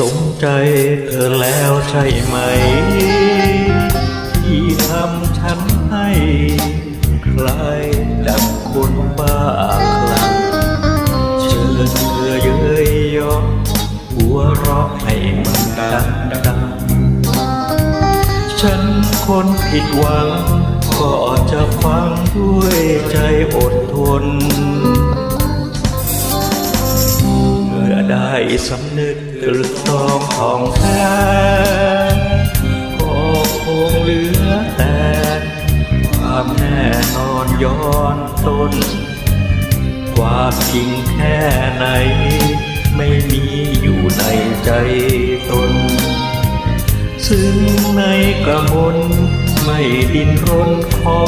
สมใจเธอแล้วใช่ไหม ที่ทำฉันให้ใครดังคนบ้าคลั่งเชิญเธอเย้ยยอหัวเราะให้มันดังดังฉันคนผิดหวัง ก็จะฟังด้วยใจอดทน สำนึกตรึกตรองของแท้ก็คงเหลือแต่ความแน่นอนย้อนต้น ความจริงแค่ไหน ไม่มีอยู่ในใจตน ซึ่งในกระมนไม่ดินรนขอ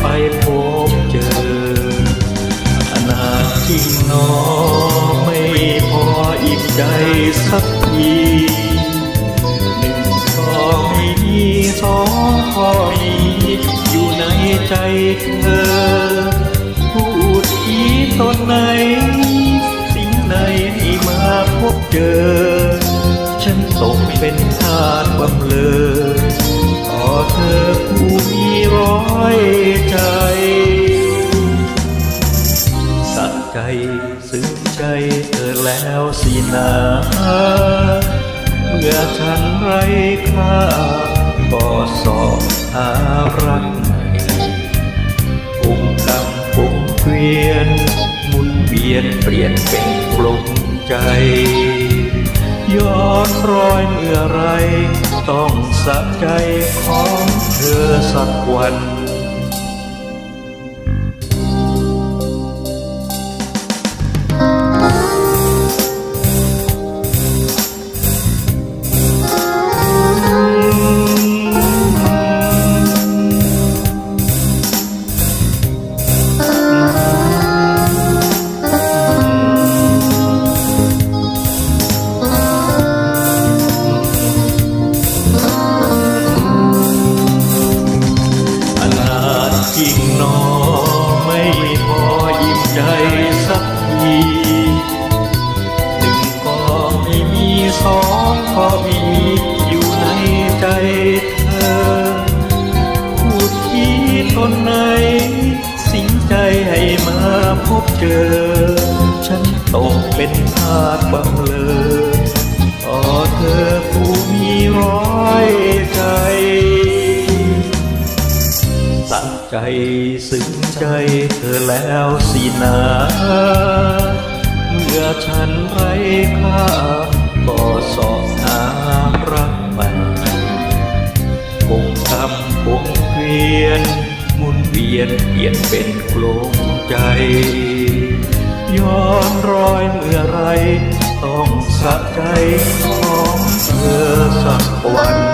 ไปพบ ไหน สิ่งไหนให้มาพบเจอ ฉันตกเป็นทาสบำเลอต่อเธอผู้มีร้อยใจ สักใจซึ้งใจเธอแล้วสินาเมื่อฉันไร้ค่าก็สอบหารัก ยนเปลี่ยนเป็นปลมใจ ย้อนรอยเมื่อไร ต้องสะใจของเธอสักวัน นอไม่พอยิ้มใจสักทีหนึ่งก็ไม่มีสองก็ไม่มีอยู่ในใจเธอพูดที่ตนไหน สิ่งใจให้มาพบเจอ ฉันตกเป็นทาสบังเล กใจซึ้งใจเธอแล้วสินาเมื่อฉันไร้ค่าก็สอบหารักใหม่คงทำคงเกวียนมุนเวียนเปลี่ยนเป็นโกลมใจ ย้อนรอยเมื่อไร ต้องสักใจของเธอสักวัน